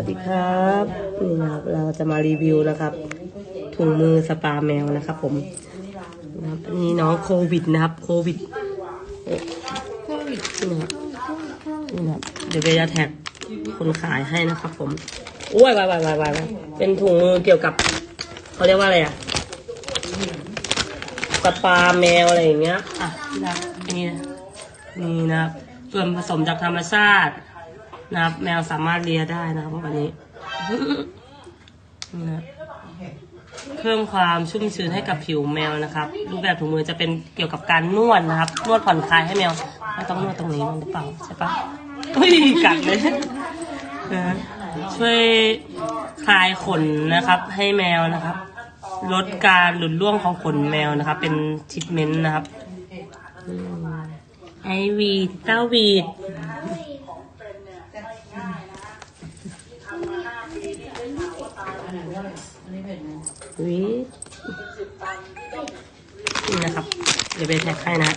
วัสดีครับนี่นะครับ เราจะมารีวิวนะครับ ถุงมือสปาแมวนะครับ ผมนะครับอันนี้น้องโควิดนะครับ โควิดโควิดนะครับนี่นะครับเดี๋ยวเบจะแท็กคนขายให้นะครับ ผมโอ้ยวายวายวายวายเป็นถุงมือเกี่ยวกับเขาเรียกว่าอะไรอะสปาแมวอะไรอย่างเงี้ยอะนะนี่นะนี่นะครับส่วนผสมจากธรรมชาติ นะครับ แมวสามารถเลียได้นะครับวันนี้นะเพิ่มความชุ่มชื้นให้กับผิวแมวนะครับ รูปแบบถุงมือจะเป็นเกี่ยวกับการนวดนะครับ นวดผ่อนคลายให้แมวไม่ต้องนวดตรงนี้มันหรือเปล่าใช่ปะอุ้ยกัดเลยนะช่วยคลายขนนะครับ ให้แมวนะครับ ลดการหลุดร่วงของขนแมวนะครับ เป็นทิทเมนต์นะครับไอืมไอวีด เต้าวีดวินี่นะครับ เดี๋ยวไปแท็กให้นะ